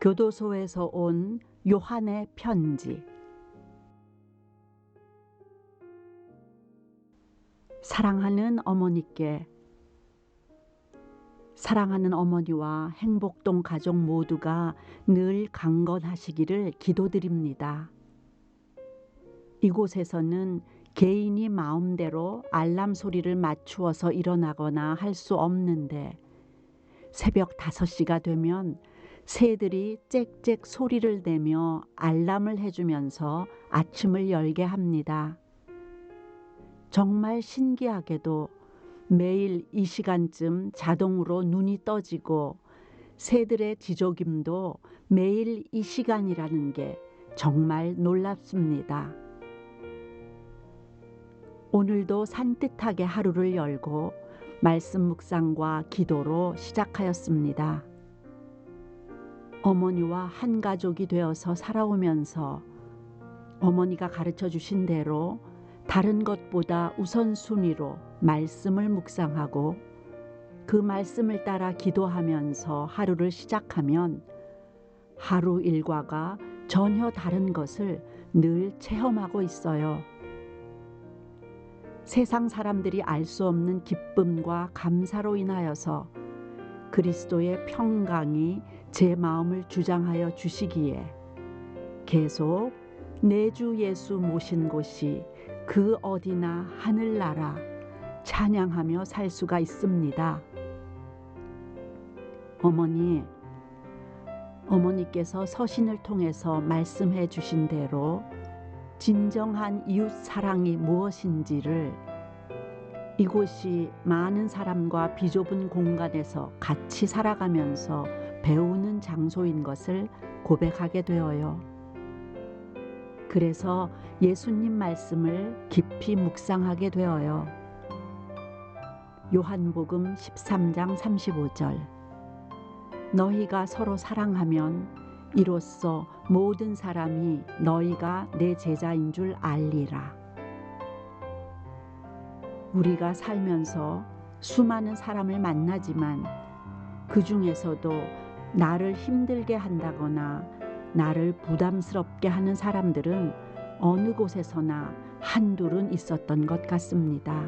교도소에서 온 요한의 편지. 사랑하는 어머니께 사랑하는 어머니와 행복동 가족 모두가 늘 강건하시기를 기도드립니다. 이곳에서는 개인이 마음대로 알람 소리를 맞추어서 일어나거나 할 수 없는데 새벽 5시가 되면 새들이 짹짹 소리를 내며 알람을 해주면서 아침을 열게 합니다. 정말 신기하게도 매일 이 시간쯤 자동으로 눈이 떠지고 새들의 지저김도 매일 이 시간이라는 게 정말 놀랍습니다. 오늘도 산뜻하게 하루를 열고 말씀 묵상과 기도로 시작하였습니다. 어머니와 한 가족이 되어서 살아오면서 어머니가 가르쳐 주신 대로 다른 것보다 우선순위로 말씀을 묵상하고 그 말씀을 따라 기도하면서 하루를 시작하면 하루 일과가 전혀 다른 것을 늘 체험하고 있어요. 세상 사람들이 알 수 없는 기쁨과 감사로 인하여서 그리스도의 평강이 제 마음을 주장하여 주시기에 계속 내 주 예수 모신 곳이 그 어디나 하늘나라 찬양하며 살 수가 있습니다. 어머니, 어머니께서 서신을 통해서 말씀해 주신 대로 진정한 이웃 사랑이 무엇인지를 이곳이 많은 사람과 비좁은 공간에서 같이 살아가면서 배우는 장소인 것을 고백하게 되어요. 그래서 예수님 말씀을 깊이 묵상하게 되어요. 요한복음 13장 35절 너희가 서로 사랑하면 이로써 모든 사람이 너희가 내 제자인 줄 알리라. 우리가 살면서 수많은 사람을 만나지만 그 중에서도 나를 힘들게 한다거나 나를 부담스럽게 하는 사람들은 어느 곳에서나 한둘은 있었던 것 같습니다.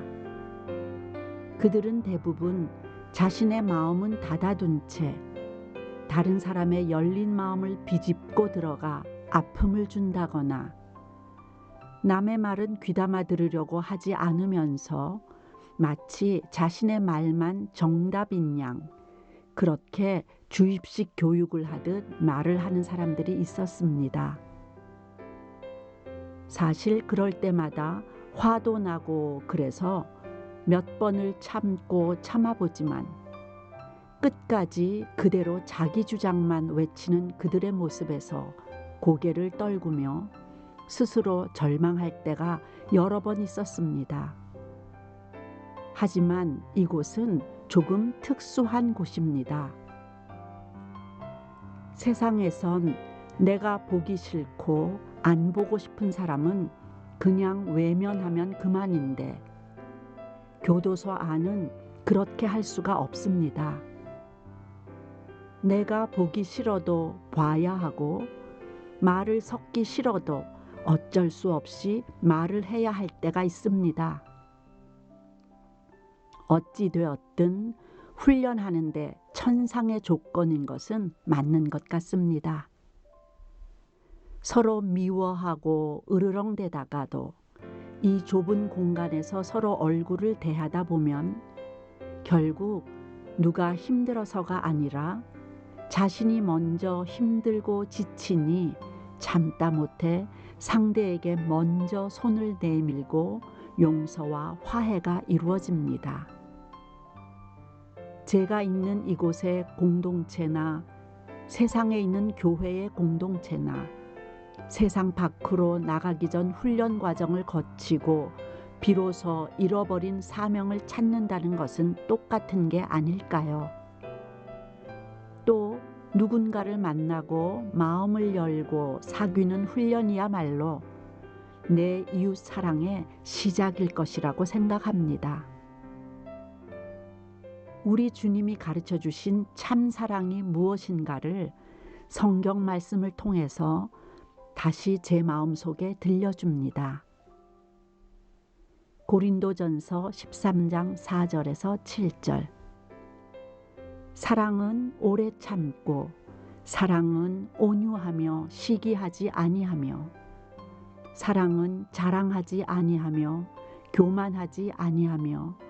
그들은 대부분 자신의 마음은 닫아둔 채 다른 사람의 열린 마음을 비집고 들어가 아픔을 준다거나 남의 말은 귀담아 들으려고 하지 않으면서 마치 자신의 말만 정답인 양 그렇게 주입식 교육을 하듯 말을 하는 사람들이 있었습니다. 사실 그럴 때마다 화도 나고 그래서 몇 번을 참고 참아보지만 끝까지 그대로 자기 주장만 외치는 그들의 모습에서 고개를 떨구며 스스로 절망할 때가 여러 번 있었습니다. 하지만 이곳은 조금 특수한 곳입니다. 세상에선 내가 보기 싫고 안 보고 싶은 사람은 그냥 외면하면 그만인데 교도소 안은 그렇게 할 수가 없습니다. 내가 보기 싫어도 봐야 하고 말을 섞기 싫어도 어쩔 수 없이 말을 해야 할 때가 있습니다. 어찌 되었든 훈련하는데 천상의 조건인 것은 맞는 것 같습니다. 서로 미워하고 으르렁대다가도 이 좁은 공간에서 서로 얼굴을 대하다 보면 결국 누가 힘들어서가 아니라 자신이 먼저 힘들고 지치니 참다 못해 상대에게 먼저 손을 내밀고 용서와 화해가 이루어집니다. 제가 있는 이곳의 공동체나 세상에 있는 교회의 공동체나 세상 밖으로 나가기 전 훈련 과정을 거치고 비로소 잃어버린 사명을 찾는다는 것은 똑같은 게 아닐까요? 또 누군가를 만나고 마음을 열고 사귀는 훈련이야말로 내 이웃 사랑의 시작일 것이라고 생각합니다. 우리 주님이 가르쳐 주신 참 사랑이 무엇인가를 성경 말씀을 통해서 다시 제 마음속에 들려줍니다. 고린도전서 13장 4절에서 7절 사랑은 오래 참고 사랑은 온유하며 시기하지 아니하며 사랑은 자랑하지 아니하며 교만하지 아니하며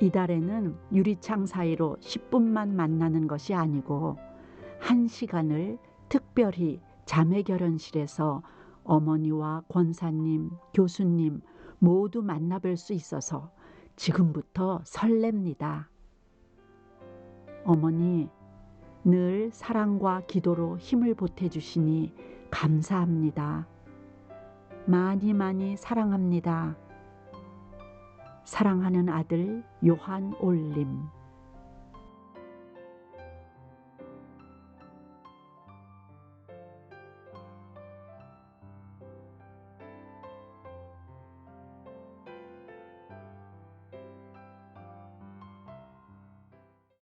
이달에는 유리창 사이로 10분만 만나는 것이 아니고 한 시간을 특별히 자매 결혼실에서 어머니와 권사님, 교수님 모두 만나뵐 수 있어서 지금부터 설렙니다. 어머니, 늘 사랑과 기도로 힘을 보태주시니 감사합니다. 많이 많이 사랑합니다. 사랑하는 아들 요한 올림